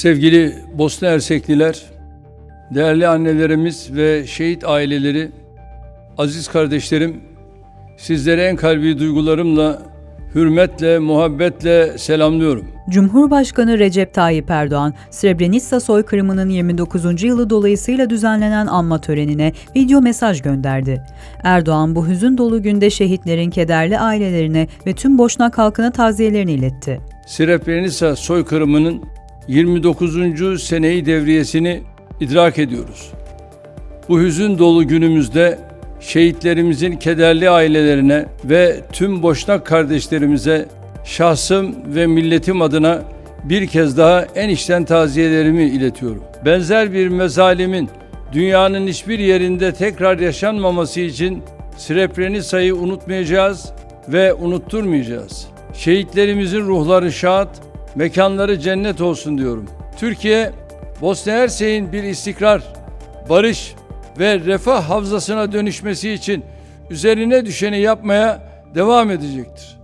Sevgili Bosna Hersekliler, değerli annelerimiz ve şehit aileleri, aziz kardeşlerim, sizlere en kalbi duygularımla, hürmetle, muhabbetle selamlıyorum. Cumhurbaşkanı Recep Tayyip Erdoğan, Srebrenica soykırımının 29. yılı dolayısıyla düzenlenen anma törenine video mesaj gönderdi. Erdoğan bu hüzün dolu günde şehitlerin kederli ailelerine ve tüm Boşnak halkına taziyelerini iletti. Srebrenica soykırımının 29. seneyi devriyesini idrak ediyoruz. Bu hüzün dolu günümüzde şehitlerimizin kederli ailelerine ve tüm Boşnak kardeşlerimize şahsım ve milletim adına bir kez daha en içten taziyelerimi iletiyorum. Benzer bir mezalimin dünyanın hiçbir yerinde tekrar yaşanmaması için Srebrenica'yı unutmayacağız ve unutturmayacağız. Şehitlerimizin ruhları şad, mekanları cennet olsun diyorum. Türkiye, Bosna Hersek'in bir istikrar, barış ve refah havzasına dönüşmesi için üzerine düşeni yapmaya devam edecektir.